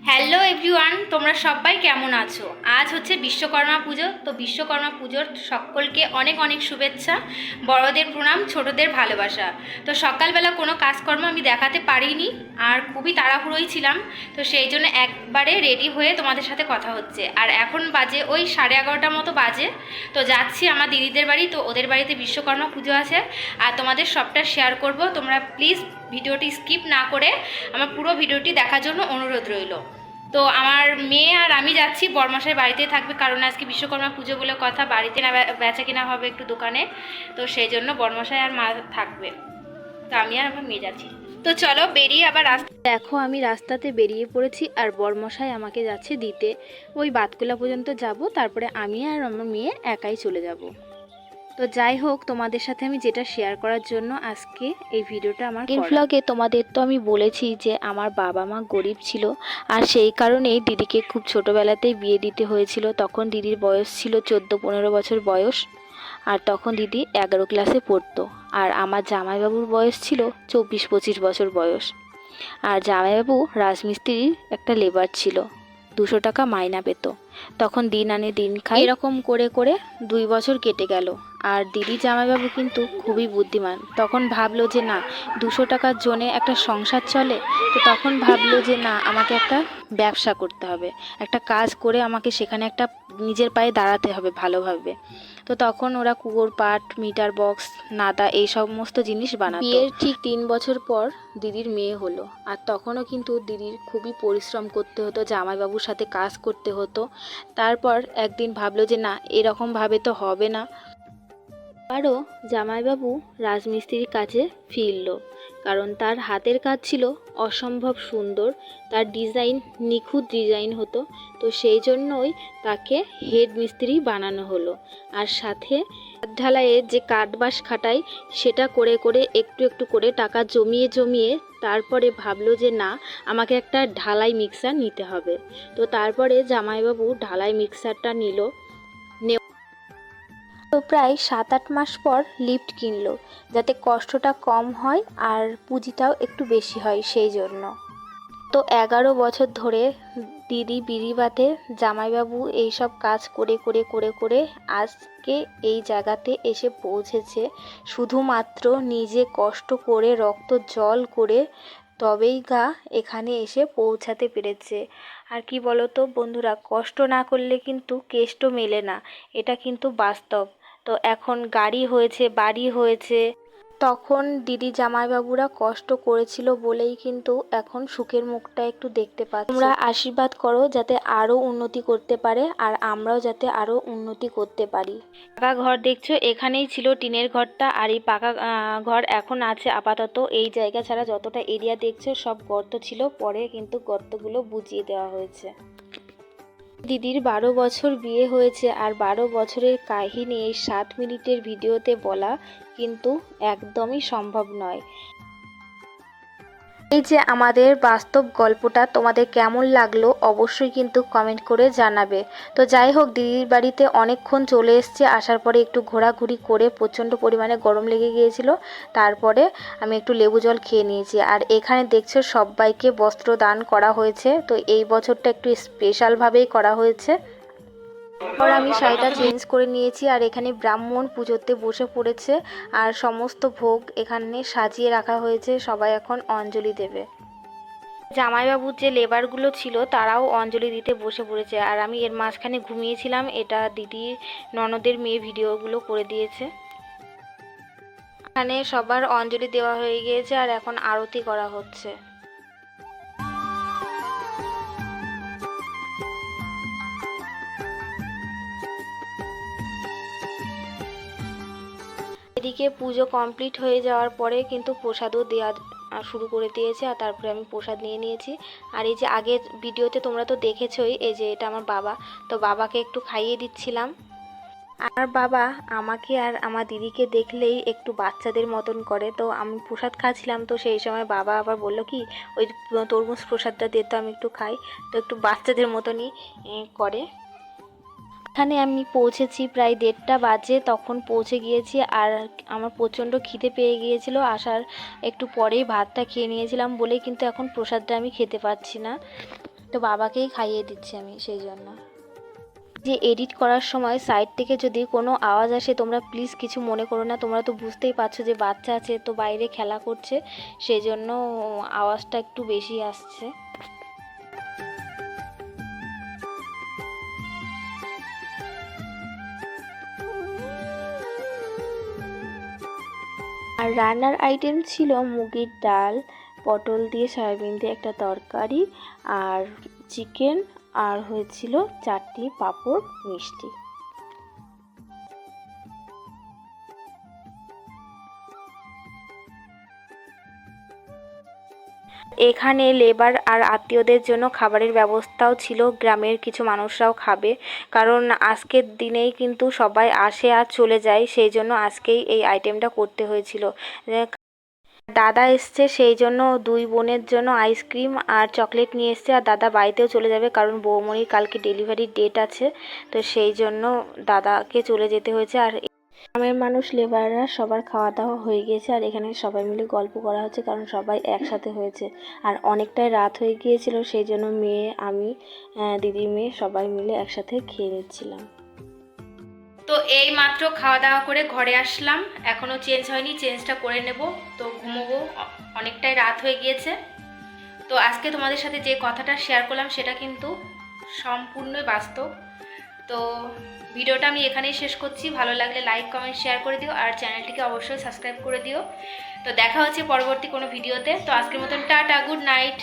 Hello everyone তোমরা সবাই কেমন আছো? আজ হচ্ছে বিশ্বকর্মা পুজো, তো বিশ্বকর্মা পুজোর সকলকে অনেক অনেক শুভেচ্ছা, বড়দের প্রণাম, ছোটদের ভালোবাসা। তো সকালবেলা কোনো কাজকর্ম আমি দেখাতে পারিনি, আর খুবই তাড়াহুড়োই ছিলাম, তো সেই জন্য একবারে রেডি হয়ে তোমাদের সাথে কথা হচ্ছে। আর এখন বাজে ওই সাড়ে এগারোটার মতো বাজে, তো যাচ্ছি আমার দিদিদের বাড়ি, তো ওদের বাড়িতে বিশ্বকর্মা পুজো আছে, আর তোমাদের সবটা শেয়ার করব। তোমরা প্লিজ ভিডিওটি স্কিপ না করে আমার পুরো ভিডিওটি দেখার জন্য অনুরোধ রইল। তো আমার মেয়ে আর আমি যাচ্ছি, বরমাসের বাড়িতেই থাকবে কারণ আজকে বিশ্বকর্মা পুজো বলে কথা, বাড়িতে না বেচা কিনা হবে একটু দোকানে, তো সেই জন্য বরমাসায় আর মা থাকবে। তো আমি আর আমার মেয়ে যাচ্ছি। তো চলো বেরিয়ে আবার রাস্তা দেখো আমি রাস্তাতে বেরিয়ে পড়েছি আর বরমশাই আমাকে যাচ্ছে দিতে। ওই বাতকুলা পর্যন্ত যাব, তারপরে আমি আর আমার মেয়ে একাই চলে যাব। তো যাই হোক তোমাদের সাথে আমি যেটা শেয়ার করার জন্য আজকে এই ভিডিওটা আমার আগের ভ্লগে তোমাদের তো আমি বলেছি যে আমার বাবা মা গরিব ছিল আর সেই কারণেই দিদিকে খুব ছোটোবেলাতেই বিয়ে দিতে হয়েছিল। তখন দিদির বয়স ছিল চোদ্দ পনেরো বছর বয়স আর তখন দিদি এগারো ক্লাসে পড়তো। আর আমার জামাইবাবুর বয়স ছিল চব্বিশ পঁচিশ বছর বয়স। আর জামাইবাবু রাজমিস্ত্রির একটা লেবার ছিল দুশো টাকা মাইনা পেত। তখন দিন আনে দিন খায়। এরকম করে করে দুই বছর কেটে গেল। আর দিদি জামাইবাবু কিন্তু খুবই বুদ্ধিমান। তখন ভাবলো যে না, দুশো টাকার জোনে একটা সংসার চলে, তো তখন ভাবলো যে না, আমাকে একটা ব্যবসা করতে হবে। একটা কাজ করে আমাকে সেখানে একটা নিজের পায়ে দাঁড়াতে হবে ভালোভাবে। তো তখন ওরা কুয়োর পাট, মিটার বক্স নাদা এই সমস্ত জিনিস বানাতো। বিয়ের ঠিক তিন বছর পর দিদির মেয়ে হলো। আর তখনও কিন্তু দিদির খুবই পরিশ্রম করতে হতো, জামাইবাবুর সাথে কাজ করতে হতো। তারপর একদিন ভাবলো যে না, এরকমভাবে তো হবে না। আবারও জামাইবাবু রাজমিস্ত্রির কাছে ফিরল, কারণ তার হাতের কাজ ছিল অসম্ভব সুন্দর, তার ডিজাইন নিখুঁত ডিজাইন হতো, তো সেই জন্যই তাকে হেড মিস্ত্রি বানানো হলো। আর সাথে ঢালাইয়ের যে কাঠবাস খাটাই সেটা করে করে একটু একটু করে টাকা জমিয়ে জমিয়ে তারপরে ভাবলো যে না, আমাকে একটা ঢালাই মিক্সার নিতে হবে। তো তারপরে জামাইবাবু ঢালাই মিক্সারটা নিল প্রায় সাত আট মাস পর লিফট কিনলো, যাতে কষ্টটা কম হয় আর পুঁজিটাও একটু বেশি হয় সেই জন্য। তো এগারো বছর ধরে দিদি বিড়িবাতে জামাইবাবু এইসব কাজ করে করে করে করে আজকে এই জায়গাতে এসে পৌঁছেছে। শুধুমাত্র নিজে কষ্ট করে, রক্ত জল করে তবেই গা এখানে এসে পৌঁছাতে পেরেছে। আর কি বলতো বন্ধুরা, কষ্ট না করলে কিন্তু কেষ্ট মেলে না। এটা কিন্তু বাস্তব। তো এখন গাড়ি হয়েছে, বাড়ি হয়েছে। তখন দিদি জামাইবাবুরা কষ্ট করেছিল বলেই কিন্তু এখন সুখের মুখটা একটু দেখতে পাচ্ছি। তোমরা আশীর্বাদ করো যাতে আরও উন্নতি করতে পারে আর আমরাও যাতে আরও উন্নতি করতে পারি। পাকা ঘর দেখছ? এখানেই ছিল টিনের ঘরটা আর এই পাকা ঘর এখন আছে আপাতত। এই জায়গা ছাড়া যতটা এরিয়া দেখছ সব গর্ত ছিল। পরে কিন্তু গর্তগুলো বুঝিয়ে দেওয়া হয়েছে। দিদির বারো বছর বিয়ে হয়েছে আর বারো বছরের কাহিনী এই সাত মিনিটের ভিডিওতে বলা কিন্তু একদমই সম্ভব নয়। এই যে আমাদের বাস্তব গল্পটা তোমাদের কেমন লাগল অবশ্যই কিন্তু কমেন্ট করে জানাবে। তো যাই হোক, দিদির বাড়িতে অনেকক্ষণ চলে এসছে। আসার পরে একটু ঘোরাঘুরি করে প্রচণ্ড পরিমাণে গরম লেগে গিয়েছিল। তারপরে আমি একটু লেবু জল খেয়ে নিয়েছি। আর এখানে দেখছ সবাইকে বস্ত্র দান করা হয়েছে। তো এই বছরটা একটু স্পেশালভাবেই করা হয়েছে। তারপর আমি শাড়িটা চেঞ্জ করে নিয়েছি আর এখানে ব্রাহ্মণ পুজোতে বসে পড়েছে আর সমস্ত ভোগ এখানে সাজিয়ে রাখা হয়েছে, সবাই এখন অঞ্জলি দেবে। জামাইবাবুর যে লেবারগুলো ছিল, তারাও অঞ্জলি দিতে বসে পড়েছে আর আমি এর মাঝখানে ঘুমিয়েছিলাম, এটা দিদি ননদের মেয়ে ভিডিওগুলো করে দিয়েছে। এখানে সবার অঞ্জলি দেওয়া হয়ে গিয়েছে আর এখন আরতি করা হচ্ছে। এদিকে পুজো কমপ্লিট হয়ে যাওয়ার পরে কিন্তু প্রসাদও দেওয়া শুরু করে দিয়েছে, আর তারপরে আমি প্রসাদ নিয়ে নিয়েছি। আর এই যে আগের ভিডিওতে তোমরা তো দেখেছোই, এই যে এটা আমার বাবা। তো বাবাকে একটু খাইয়ে দিচ্ছিলাম। আর বাবা আমাকে আর আমার দিদিকে দেখলেই একটু বাচ্চাদের মতন করে। তো আমি প্রসাদ খাচ্ছিলাম, তো সেই সময় বাবা আবার বলল কি, ওই তরমুজ প্রসাদটা দিয়ে তো আমি একটু খাই। তো একটু বাচ্চাদের মতনই করে। এখানে আমি পৌঁছেছি, প্রায় দেড়টা বাজে, তখন পৌঁছে গিয়েছি আর আমার প্রচণ্ড খিদে পেয়ে গিয়েছিল। আসার একটু পরেই ভাতটা খেয়ে নিয়েছিলাম বলেই কিন্তু এখন প্রসাদটা আমি খেতে পাচ্ছি না। তো বাবাকেই খাইয়ে দিচ্ছি আমি সেই জন্য। যে এডিট করার সময় সাইড থেকে যদি কোনো আওয়াজ আসে, তোমরা প্লিজ কিছু মনে করো না, তোমরা তো বুঝতেই পারছ যে বাচ্চা আছে, তো বাইরে খেলা করছে, সেই জন্য আওয়াজটা একটু বেশি আসছে। আর রান্নার আইটেম ছিল মুগির ডাল, পটল দিয়ে সয়াবিন দিয়ে একটা তরকারি, আর চিকেন আর হয়েছিল চারটি পাঁপড় মিষ্টি। এখানে লেবার আর আত্মীয়দের জন্য খাবারের ব্যবস্থাও ছিল, গ্রামের কিছু মানুষরাও খাবে। কারণ আজকের দিনেই কিন্তু সবাই আসে আর চলে যায়, সেই জন্য আজকেই এই আইটেমটা করতে হয়েছিল। দাদা এসছে, সেই জন্য দুই বোনের জন্য আইসক্রিম আর চকলেট নিয়ে এসছে আর দাদা বাড়িতেও চলে যাবে কারণ বৌমনির কালকে ডেলিভারি ডেট আছে। তো সেই জন্য দাদাকে চলে যেতে হয়েছে আর গ্রামের মানুষ, লেবাররা সবার খাওয়া দাওয়া হয়ে গিয়েছে আর এখানে সবাই মিলে গল্প করা হচ্ছে কারণ সবাই একসাথে হয়েছে। আর অনেকটাই রাত হয়ে গিয়েছিল, সেই জন্য মেয়ে, আমি দিদি, মেয়ে সবাই মিলে একসাথে খেয়ে নিচ্ছিলাম। তো এই মাত্র খাওয়া দাওয়া করে ঘরে আসলাম। এখনও চেঞ্জ হয়নি চেঞ্জটা করে নেব। তো ঘুমোবো, অনেকটাই রাত হয়ে গিয়েছে। তো আজকে তোমাদের সাথে যে কথাটা শেয়ার করলাম, সেটা কিন্তু সম্পূর্ণই বাস্তব। তো ভিডিওটা আমি এখানেই শেষ করছি। ভালো লাগলে লাইক কমেন্ট শেয়ার করে দিও আর চ্যানেলটিকে অবশ্যই সাবস্ক্রাইব করে দিও। তো দেখা হচ্ছে পরবর্তী কোনো ভিডিওতে। তো আজকের মতন টাটা গুড নাইট